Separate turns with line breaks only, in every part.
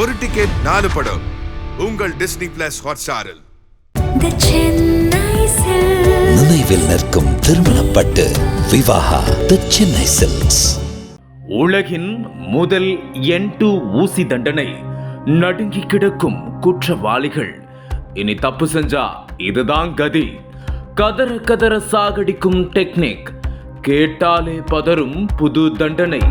ஒரு டிக்கெட் நாலு படம். உங்கள் டிஸ்னி பிளஸ் ஹாட்ஸ்டாரில்.
நினைவில் நிற்கும் திருமணப்பட்டு விவாகா தி சென்னை சில்க்ஸ்
உலகின் முதல் என் டூ ஊசி தண்டனை. நடுங்கி கிடக்கும் குற்றவாளிகள். இனி தப்பு செஞ்சா இதுதான் கதி. கதற கதற சாகடிக்கும் டெக்னிக் கேட்டாலே பதறும் புது தண்டனை.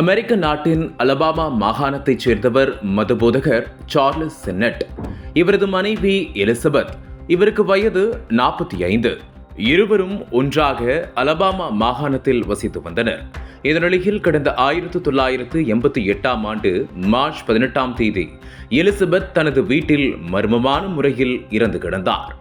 அமெரிக்க நாட்டின் அலபாமா மாகாணத்தைச் சேர்ந்தவர் மதுபோதகர் சார்லஸ் சென்னட். இவரது மனைவி எலிசபெத். இவருக்கு வயது நாற்பத்தி ஐந்து இருவரும் ஒன்றாக அலபாமா மாகாணத்தில் வசித்து வந்தனர். இதனிடையில் கடந்த ஆயிரத்து தொள்ளாயிரத்து எண்பத்தி எட்டாம் ஆண்டு மார்ச் பதினெட்டாம் தேதி எலிசபெத் தனது வீட்டில் மர்மமான முறையில் இறந்து கிடந்தார்.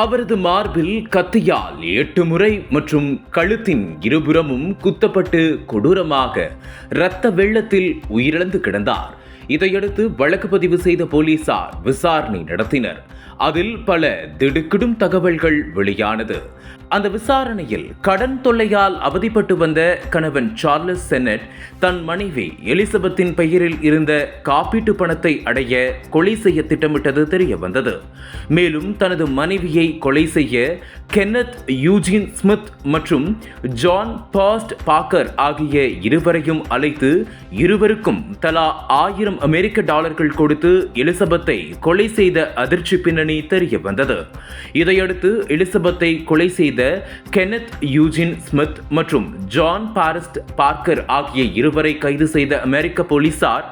அவரது மார்பில் கத்தியால் எட்டு முறை மற்றும் கழுத்தின் இருபுறமும் குத்தப்பட்டு கொடூரமாக இரத்த வெள்ளத்தில் உயிரிழந்து கிடந்தார். இதையடுத்து வழக்கு பதிவு செய்த போலீசார் விசாரணை நடத்தினர். அதில் பல திடுக்கிடும் தகவல்கள் வெளியானது. அந்த விசாரணையில் கடன் தொல்லையால் அவதிப்பட்டு வந்த கணவன் சார்லஸ் சென்னட் தன் மனைவி எலிசபெத்தின் பெயரில் இருந்த காப்பீட்டு பணத்தை அடைய கொலை செய்ய திட்டமிட்டது தெரிய வந்தது மேலும் தனது மனைவியை கொலை செய்ய கென்னத் யூஜின் ஸ்மித் மற்றும் ஜான் பாஸ்ட் பாக்கர் ஆகிய இருவரையும் அழைத்து இருவருக்கும் தலா ஆயிரம் அமெரிக்க டாலர்கள் கொடுத்து எலிசபெத்தை கொலை செய்த அதிர்ச்சி பின்னணி தெரிய வந்தது. இதையடுத்து எலிசபெத்தை கொலை செய்த கென்னத் யூஜின் ஸ்மித் மற்றும் ஜான் பாரஸ்ட் பார்க்கர் ஆகிய இருவரை கைது செய்த அமெரிக்க போலீசார்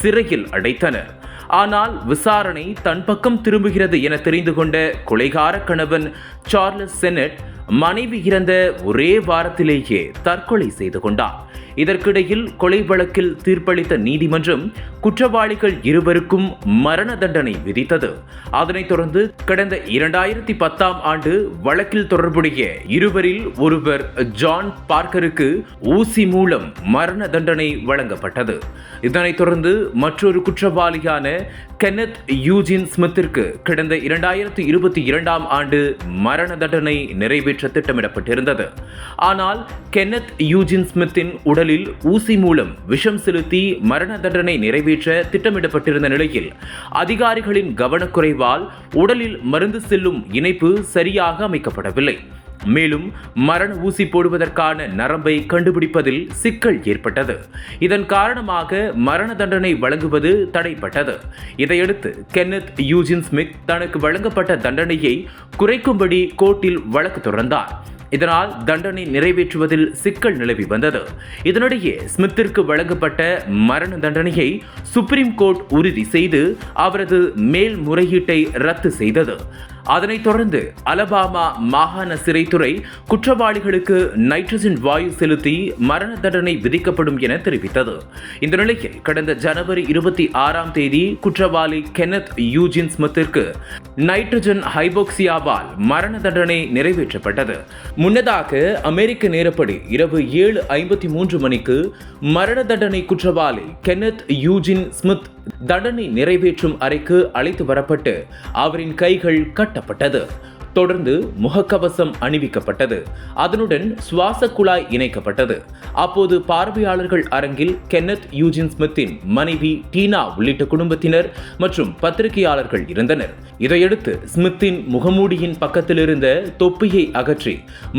சிறையில் அடைத்தனர். ஆனால் விசாரணை தன் பக்கம் திரும்புகிறது என தெரிந்து கொண்ட கொலைகார கணவன் சார்லஸ் செனட் மனைவி இறந்த ஒரே வாரத்திலேயே தற்கொலை செய்து கொண்டார். இதற்கிடையில் கொலை வழக்கில் தீர்ப்பளித்த நீதிமன்றம் குற்றவாளிகள் இருவருக்கும் மரண தண்டனை விதித்தது. அதனைத் தொடர்ந்து கடந்த இரண்டாயிரத்தி பத்தாம் ஆண்டு வழக்கில் தொடர்புடைய இருவரில் ஒருவர் ஜான் பார்க்கருக்கு ஊசி மூலம் மரண தண்டனை வழங்கப்பட்டது. இதனைத் தொடர்ந்து மற்றொரு குற்றவாளியான கென்னத் யூஜின் ஸ்மித்திற்கு கடந்த இரண்டாயிரத்தி இருபத்தி இரண்டாம் ஆண்டு மரண தண்டனை நிறைவேற்ற திட்டமிடப்பட்டிருந்தது. ஆனால் கென்னத் யூஜின் ஸ்மித்தின் உடலில் ஊசி மூலம் விஷம் செலுத்தி மரண தண்டனை நிறைவேற்ற திட்டமிடப்பட்டிருந்த நிலையில் அதிகாரிகளின் கவனக்குறைவால் உடலில் மருந்து செல்லும் இணைப்பு சரியாக அமைக்கப்படவில்லை. மேலும் மரண ஊசி போடுவதற்கான நரம்பை கண்டுபிடிப்பதில் சிக்கல் ஏற்பட்டது. இதன் காரணமாக மரண தண்டனை வழங்குவது தடைப்பட்டது. இதையடுத்து கென்னத் யூஜின் ஸ்மித் தனக்கு வழங்கப்பட்ட தண்டனையை குறைக்கும்படி கோர்ட்டில் வழக்கு தொடர்ந்தார். இதனால் தண்டனை நிறைவேற்றுவதில் சிக்கல் நிலவி வந்தது. இதனிடையே ஸ்மித்திற்கு வழங்கப்பட்ட மரண தண்டனையை சுப்ரீம் கோர்ட் உறுதி செய்து அவரது மேல்முறையீட்டை ரத்து செய்தது. அதனைத் தொடர்ந்து அலபாமா மாகாண சிறைத்துறை குற்றவாளிகளுக்கு நைட்ரஜன் வாயு செலுத்தி மரண தண்டனை விதிக்கப்படும் என தெரிவித்தது. இந்த நிலையில் கடந்த ஜனவரி இருபத்தி ஆறாம் தேதி குற்றவாளி கெனத் யூஜின் ஸ்மித்திற்கு நைட்ரஜன் ஹைபோக்சியாவால் மரண தண்டனை நிறைவேற்றப்பட்டது. முன்னதாக அமெரிக்க நேரப்படி இரவு ஏழு ஐம்பத்தி மூன்று மணிக்கு மரண தண்டனை குற்றவாளி கெனத் யூஜின் ஸ்மித் தண்டனை நிறைவேற்றும் அறைக்கு அழைத்து வரப்பட்டு அவரின் கைகள் கட்டப்பட்டது. தொடர்ந்து முகக்கவசம் அணிவிக்கப்பட்டது. அதனுடன் சுவாச குழாய் இணைக்கப்பட்டது. அப்போது பார்வையாளர்கள் அரங்கில் கென்னத் யூஜின் ஸ்மித்தின் மனைவி டீனா உள்ளிட்ட குடும்பத்தினர் மற்றும் பத்திரிகையாளர்கள் இருந்தனர். இதையடுத்து ஸ்மித்தின் முகமூடியின் பக்கத்தில் இருந்த தொப்பியை அகற்றி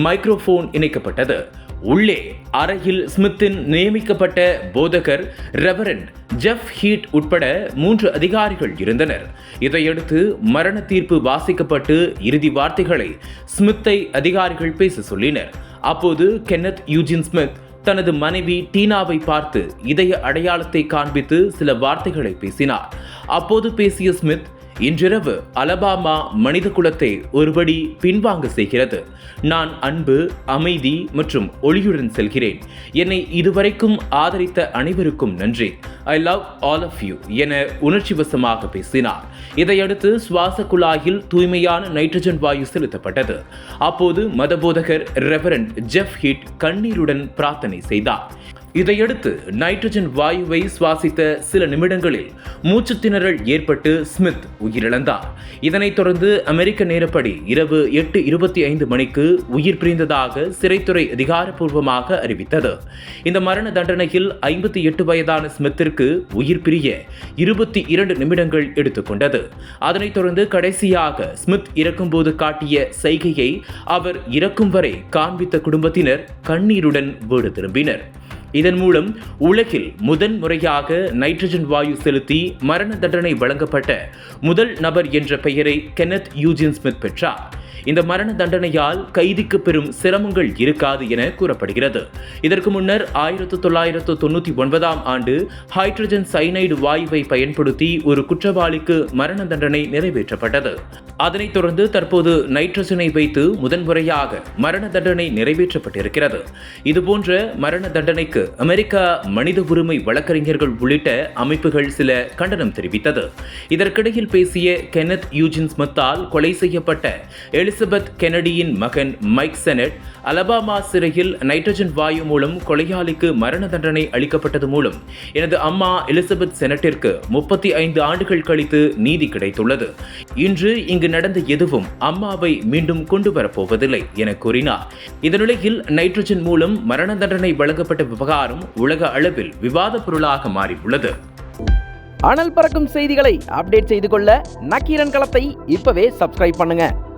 மைக்ரோஃபோன் இணைக்கப்பட்டது. உள்ளே அறையில் ஸ்மித்தின் நியமிக்கப்பட்ட போதகர் ரெவரண்ட் ஜெஃப் ஹீட் உட்பட மூன்று அதிகாரிகள் இருந்தனர். இதையடுத்து மரண தீர்ப்பு வாசிக்கப்பட்டு இறுதி வார்த்தைகளை ஸ்மித்தை அதிகாரிகள் பேச சொல்லினர். அப்போது கென்னத் யூஜின் ஸ்மித் தனது மனைவி டீனாவை பார்த்து இதய அடையாளத்தை காண்பித்து சில வார்த்தைகளை பேசினார். அப்போது பேசிய ஸ்மித் இன்றிரவு அலபாமா மனித குலத்தை ஒருபடி பின்வாங்க செய்கிறது. நான் அன்பு அமைதி மற்றும் ஒளியுடன் செல்கிறேன். என்னை இதுவரைக்கும் ஆதரித்த அனைவருக்கும் நன்றி. I love all of you என உணர்ச்சிவசமாக பேசினார். இதையடுத்து சுவாச குழாயில் தூய்மையான நைட்ரஜன் வாயு செலுத்தப்பட்டது. அப்போது மதபோதகர் ரெவரண்ட் ஜெஃப் ஹிட் கண்ணீருடன் பிரார்த்தனை செய்தார். இதையடுத்து நைட்ரஜன் வாயுவை சுவாசித்த சில நிமிடங்களில் மூச்சு திணறல் ஏற்பட்டு ஸ்மித் உயிரிழந்தார். இதனைத் தொடர்ந்து அமெரிக்க நேரப்படி இரவு எட்டு இருபத்தி ஐந்து மணிக்கு உயிர் பிரிந்ததாக சிறைத்துறை அதிகாரப்பூர்வமாக அறிவித்தது. இந்த மரண தண்டனையில் ஐம்பத்தி எட்டு வயதான ஸ்மித்திற்கு உயிர் பிரிய இருபத்தி இரண்டு நிமிடங்கள் எடுத்துக்கொண்டது அதனைத் தொடர்ந்து கடைசியாக ஸ்மித் இறக்கும்போது காட்டிய சைகையை அவர் இறக்கும் வரை காண்பித்த குடும்பத்தினர் கண்ணீருடன் வீடு திரும்பினர். இதன் மூலம் உலகில் முதன் முறையாக நைட்ரஜன் வாயு செலுத்தி மரண தண்டனை வழங்கப்பட்ட முதல் நபர் என்ற பெயரை கெனத் யூஜின் ஸ்மித் பெற்றார். இந்த மரண தண்டனையால் கைதிக்கு பெரும் சிரமங்கள் இருக்காது என கூறப்படுகிறது. இதற்கு முன்னர் ஆயிரத்து தொள்ளாயிரத்து தொண்ணூற்றி ஒன்பதாம் ஆண்டு ஹைட்ரஜன் சைனைடு வாயுவை பயன்படுத்தி ஒரு குற்றவாளிக்கு மரண தண்டனை நிறைவேற்றப்பட்டது. அதனைத் தொடர்ந்து தற்போது நைட்ரஜனை வைத்து முதன்முறையாக மரண தண்டனை நிறைவேற்றப்பட்டிருக்கிறது. இதுபோன்ற மரண தண்டனைக்கு அமெரிக்கா மனித உரிமை வழக்கறிஞர்கள் உள்ளிட்ட அமைப்புகள் சில கண்டனம் தெரிவித்தது. இதற்கிடையில் பேசிய கெனத் யூஜின் ஸ்மித்தால் கொலை செய்யப்பட்ட எலிசபெத் கெனடியின் மகன் மைக் செனட் அலபாமா சிறையில் நைட்ரஜன் வாயு மூலம் கொலையாளிக்கு மரண தண்டனை அளிக்கப்பட்டது மூலம் எனது அம்மா எலிசபெத் செனட்டிற்கு முப்பத்தி ஐந்து ஆண்டுகள் கழித்து நீதி கிடைத்துள்ளது. இன்று இங்கு நடந்த எதுவும் அம்மாவை மீண்டும் கொண்டு வரப்போவதில்லை என கூறினார். இந்த நிலையில் நைட்ரஜன் மூலம் மரண தண்டனை வழங்கப்பட்ட விவகாரம் உலக அளவில் விவாத பொருளாக மாறியுள்ளது.
அனல் பறக்கும் செய்திகளை அப்டேட் செய்து கொள்ள நக்கீரன் களத்தை இப்பவே சப்ஸ்கிரைப் பண்ணுங்க.